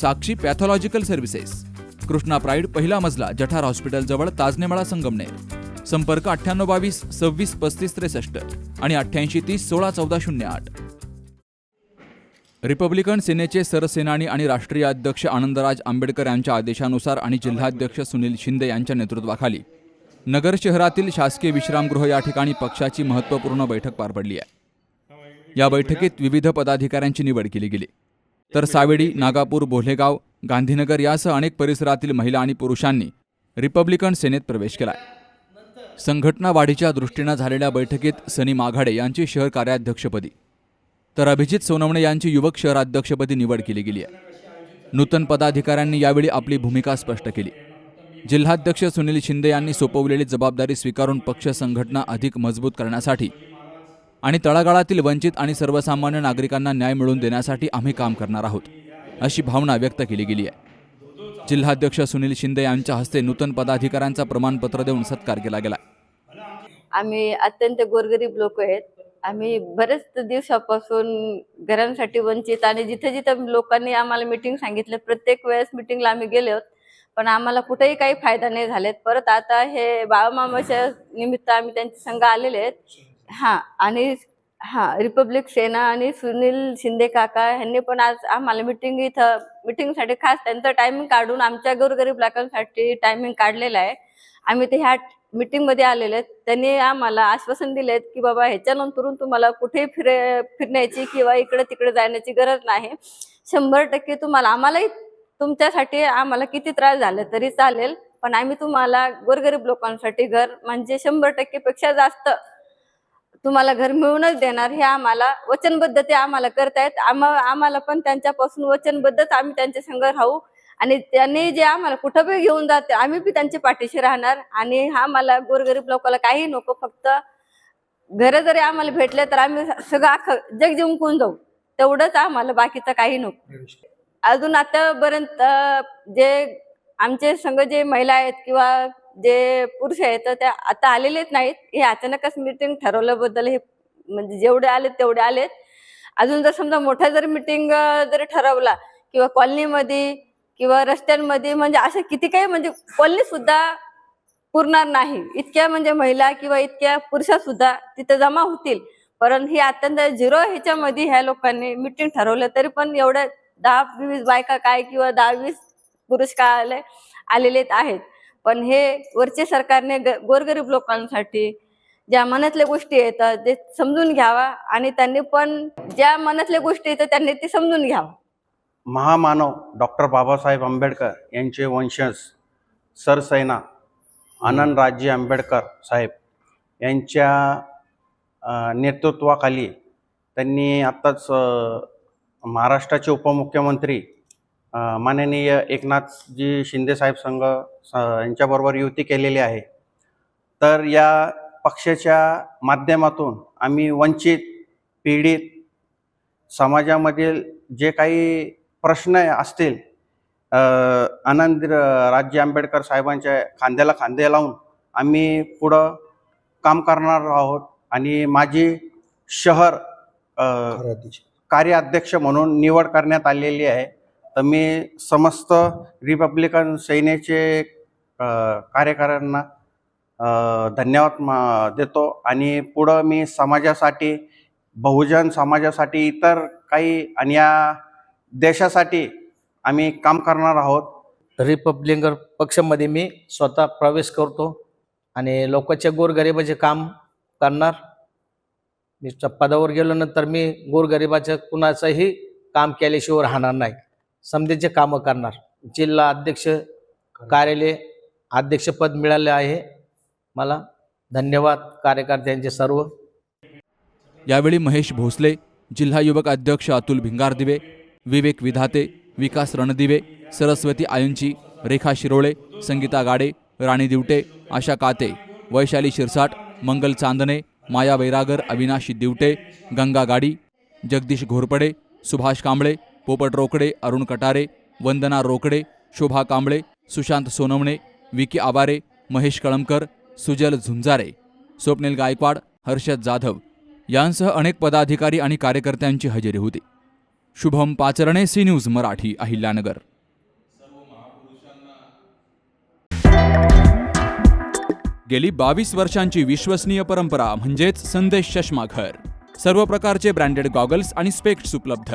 Sakshi pathological services. Krishna pride पहिला मजला जठार हॉस्पिटलजवळ ताजनेमाळा संगमनेर. संपर्क अठ्ठ्याण्णव बावीस सव्वीस पस्तीस त्रेसष्ट आणि अठ्ठ्याऐंशी तीस सोळा चौदा शून्य आठ. रिपब्लिकन सेनेचे सरसेनानी आणि राष्ट्रीय अध्यक्ष आनंदराज आंबेडकर यांच्या आदेशानुसार आणि जिल्हाध्यक्ष सुनील शिंदे यांच्या नेतृत्वाखाली नगर शहरातील शासकीय विश्रामगृह या ठिकाणी पक्षाची महत्त्वपूर्ण बैठक पार पडली आहे. या बैठकीत विविध पदाधिकाऱ्यांची निवड केली गेली. तर सावेडी नागापूर बोलेगाव गांधीनगर यासह अनेक परिसरातील महिला आणि पुरुषांनी रिपब्लिकन सेनेत प्रवेश केला संघटना वाढीच्या दृष्टीनं झालेल्या बैठकीत सनी माघाडे यांची शहर कार्याध्यक्षपदी तर अभिजित सोनवणे यांची युवक शहराध्यक्षपदी निवड केली गेली आहे. नूतन पदाधिकाऱ्यांनी यावेळी आपली भूमिका स्पष्ट केली. जिल्हाध्यक्ष सुनील शिंदे यांनी सोपवलेली जबाबदारी स्वीकारून पक्ष संघटना अधिक मजबूत करण्यासाठी आणि तळागाळातील वंचित आणि सर्वसामान्य नागरिकांना न्याय मिळवून देण्यासाठी आम्ही काम करणार आहोत अशी भावना व्यक्त केली गेली आहे. जिल्हाध्यक्ष सुनील शिंदे यांच्या हस्ते नूतन पदाधिकाऱ्यांचा प्रमाणपत्र देऊन सत्कार केला गेला. आम्ही अत्यंत गोरगरीब लोक आहेत. आम्ही बरेच दिवसापासून घरांसाठी वंचित आणि जिथे जिथे लोकांनी आम्हाला मिटिंग सांगितलं प्रत्येक वेळेस मिटिंगला आम्ही गेलो. आहोत. पण आम्हाला कुठेही काही फायदा नाही झालेत. परत आता हे बाळमामाच्या निमित्त आम्ही त्यांच्या संघ आलेले आहेत. हा आणि हा रिपब्लिक सेना आणि सुनील शिंदे काका यांनी पण आज आम्हाला मिटिंग इथं मिटिंगसाठी खास त्यांचं टायमिंग काढून आमच्या गोरगरीब लोकांसाठी टायमिंग काढलेलं आहे. आम्ही ते ह्या मीटिंगमध्ये आलेले आहेत. त्यांनी आम्हाला आश्वासन दिलेत की बाबा ह्याच्यानंतरून तुम्हाला कुठेही फिरे फिरण्याची किंवा इकडे तिकडे जाण्याची गरज नाही. शंभर टक्के तुम्हाला आम्हालाही तुमच्यासाठी आम्हाला किती त्रास झाले तरी चालेल. पण आम्ही तुम्हाला गोरगरीब लोकांसाठी घर म्हणजे शंभर टक्के पेक्षा जास्त तुम्हाला घर मिळूनच देणार. हे आम्हाला वचनबद्ध ते आम्हाला करतायत. आम्हाला पण त्यांच्यापासून वचनबद्धच आम्ही त्यांच्या संग राहू. आणि त्यांनी जे आम्हाला कुठं बी घेऊन जाते आम्ही बी त्यांच्या पाठीशी राहणार. आणि हा गोरगरीब लोकांना काही नको फक्त घर जरी आम्हाला भेटले तर आम्ही सगळं आख जग जिंकून जाऊ. तेवढंच आम्हाला बाकीचं काही नको. अजून आतापर्यंत जे आमचे संघ जे महिला आहेत किंवा जे पुरुष आहेत तर त्या आता आलेलेच नाहीत. हे अचानकच मिटिंग ठरवल्याबद्दल हे म्हणजे जेवढे आलेत तेवढे आलेत. अजून जर समजा मोठा जर मिटिंग जरी ठरवला किंवा कॉलनीमध्ये किंवा रस्त्यांमध्ये म्हणजे असं किती काही म्हणजे कॉलनी सुद्धा पुरणार नाही. इतक्या म्हणजे महिला किंवा इतक्या पुरुषा सुद्धा तिथे जमा होतील. परंतु ही अत्यंत झिरो ह्याच्यामध्ये ह्या लोकांनी मिटिंग ठरवलं तरी पण एवढ्या दहा वीस बायका काय किंवा दहा वीस पुरुष काय आले आलेले आहेत. पण हे वरचे सरकारने ग- गोरगरीब लोकांसाठी ज्या मनातल्या गोष्टी येतात ते समजून घ्यावा आणि त्यांनी पण ज्या मनातल्या गोष्टी येतात त्यांनी ते समजून घ्यावं. महामानव डॉक्टर बाबासाहेब आंबेडकर यांचे वंशज सरसेना आनंदराजे आंबेडकर साहेब यांच्या नेतृत्वाखाली त्यांनी आत्ताच महाराष्ट्राचे उपमुख्यमंत्री माननीय एकनाथजी शिंदेसाहेब संघ स- यांच्याबरोबर युती केलेली आहे. तर या पक्षाच्या माध्यमातून आम्ही वंचित पीडित समाजामधील जे काही प्रश्न असतील आनंद राज्य आंबेडकर साहेबांच्या खांद्याला खांदे लावून आम्ही पुढं काम करणार आहोत आणि माझी शहर कार्याध्यक्ष म्हणून निवड करण्यात आलेली आहे. तर मी समस्त रिपब्लिकन सेनेचे अ, कार्यकर्त्यांना धन्यवाद मा- देतो. आणि पुढं मी समाजासाठी बहुजन समाजासाठी इतर काही आणि या देशासाठी आम्ही काम करणार आहोत. रिपब्लिकन पक्षामध्ये मी स्वतः प्रवेश करतो आणि लोकांच्या गोरगरिबाचे काम करणार. मी पदावर गेल्यानंतर मी गोरगरिबाचं कुणाचंही काम केल्याशिवाय राहणार नाही. समितीचे कामं करणार. जिल्हा अध्यक्ष कार्यालय अध्यक्षपद मिळाले आहे. मला धन्यवाद कार्यकर्त्यांचे सर्व. यावेळी महेश भोसले जिल्हा युवक अध्यक्ष अतुल भिंगारदिवे विवेक विधाते विकास रणदिवे सरस्वती आयुंची रेखा शिरोळे संगीता गाडे राणी दिवटे आशा काते वैशाली शिरसाट मंगल चांदणे माया वैरागर अविनाशी दिवटे गंगा गाडी जगदीश घोरपडे सुभाष कांबळे पोपट रोकडे अरुण कटारे वंदना रोकडे शोभा कांबळे सुशांत सोनवणे विकी आबारे महेश कळमकर सुजल झुंजारे स्वप्नील गायकवाड हर्षद जाधव यांसह अनेक पदाधिकारी आणि कार्यकर्त्यांची हजेरी होती. Shubham Pacharne C news Marathi Ahilyanagar. गेली बावीस वर्षांची विश्वसनीय परंपरा म्हणजेच संदेश चष्मा घर. सर्व प्रकारचे ब्रँडेड गॉगल्स आणि स्पेक्ट्स उपलब्ध.